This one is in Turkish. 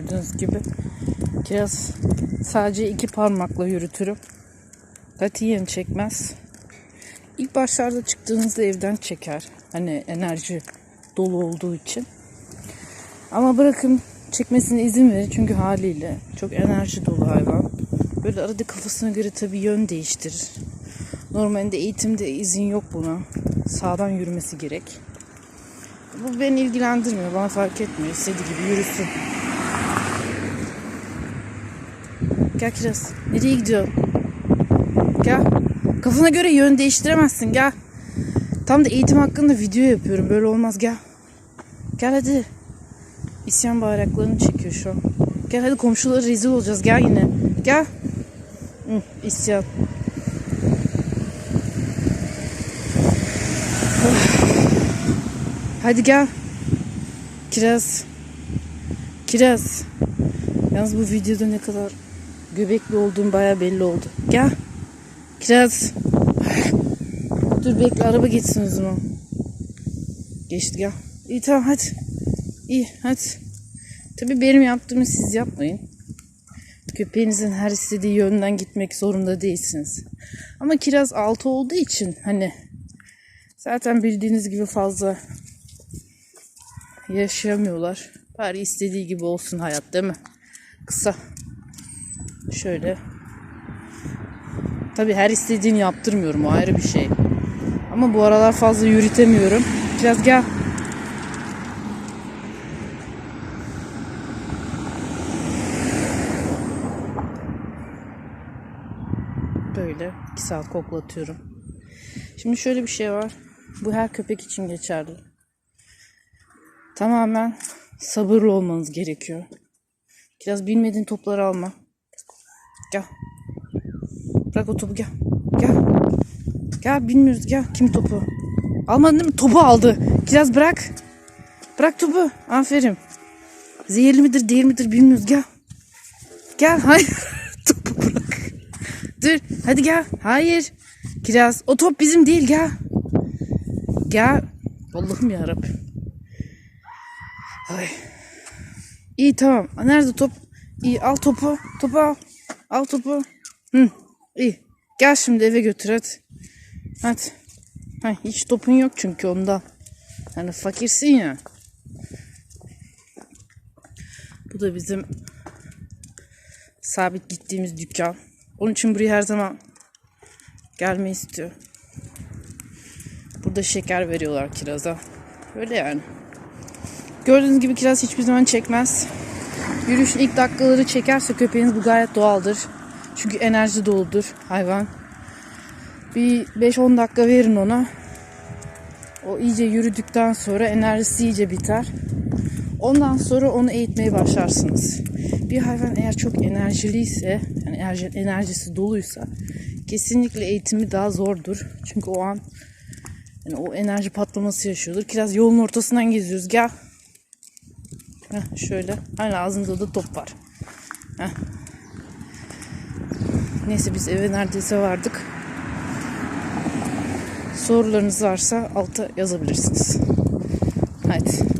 gördüğünüz gibi. Kiraz sadece iki parmakla yürütürüm. Katiyen çekmez. İlk başlarda çıktığınızda evden çeker. Hani enerji dolu olduğu için. Ama bırakın çekmesine izin verin çünkü haliyle çok enerji dolu hayvan. Böyle arada kafasına göre tabii yön değiştirir. Normalde eğitimde izin yok buna. Sağdan yürümesi gerek. Bu beni ilgilendirmiyor. Bana fark etmiyor. İstediği gibi yürüsün. Gel Kiraz. Nereye gidiyor? Gel. Kafana göre yön değiştiremezsin. Gel. Tam da eğitim hakkında video yapıyorum. Böyle olmaz. Gel. Gel hadi. İsyan bayraklarını çekiyor şu an. Gel hadi komşulara rezil olacağız. Gel yine. Gel. Hı, isyan. Hadi gel. Kiraz. Kiraz. Yalnız bu videoda ne kadar göbekli olduğum baya belli oldu. Gel. Kiraz. Dur bekle araba geçsin o zaman. Geçti gel. İyi tamam hadi. İyi hadi. Tabii benim yaptığımı siz yapmayın. Köpeğinizin her istediği yönden gitmek zorunda değilsiniz. Ama kiraz altı olduğu için hani zaten bildiğiniz gibi fazla yaşayamıyorlar. Bari istediği gibi olsun hayat değil mi? Kısa. Şöyle. Tabii her istediğini yaptırmıyorum o ayrı bir şey. Ama bu aralar fazla yürütemiyorum. Biraz gel. Böyle iki saat koklatıyorum. Şimdi şöyle bir şey var. Bu her köpek için geçerli. Tamamen sabırlı olmanız gerekiyor. Biraz bilmediğin topları alma. Gel. Bırak o topu gel. Gel. Gel bilmiyoruz gel. Kim topu? Almadın değil mi? Topu aldı. Kiraz bırak. Bırak topu. Aferin. Zehirli midir değil midir bilmiyoruz. Gel. Gel. Hayır. topu bırak. Dur. Hadi gel. Hayır. Kiraz. O top bizim değil. Gel. Gel. Allah'ım ya Rabbim. Ay. İyi tamam. Nerede top? İyi al topu. Topu al. Al topu. Hı. İyi. Gel şimdi eve götür hadi. Hadi. Ha, hiç topun yok çünkü onda. Yani fakirsin ya. Bu da bizim sabit gittiğimiz dükkan. Onun için buraya her zaman gelmeyi istiyor. Burada şeker veriyorlar kiraza. Öyle yani. Gördüğünüz gibi kiraz hiçbir zaman çekmez. Yürüyüşün ilk dakikaları çekerse köpeğiniz bu gayet doğaldır. Çünkü enerji doludur hayvan. Bir 5-10 dakika verin ona. O iyice yürüdükten sonra enerjisi iyice biter. Ondan sonra onu eğitmeye başlarsınız. Bir hayvan eğer çok enerjiliyse, yani enerji, enerjisi doluysa kesinlikle eğitimi daha zordur. Çünkü o an yani o enerji patlaması yaşıyordur. Kiraz yolun ortasından geziyoruz. Gel. Heh, şöyle. Hani ağzında da top var. Heh. Neyse biz eve neredeyse vardık. Sorularınız varsa alta yazabilirsiniz. Hadi.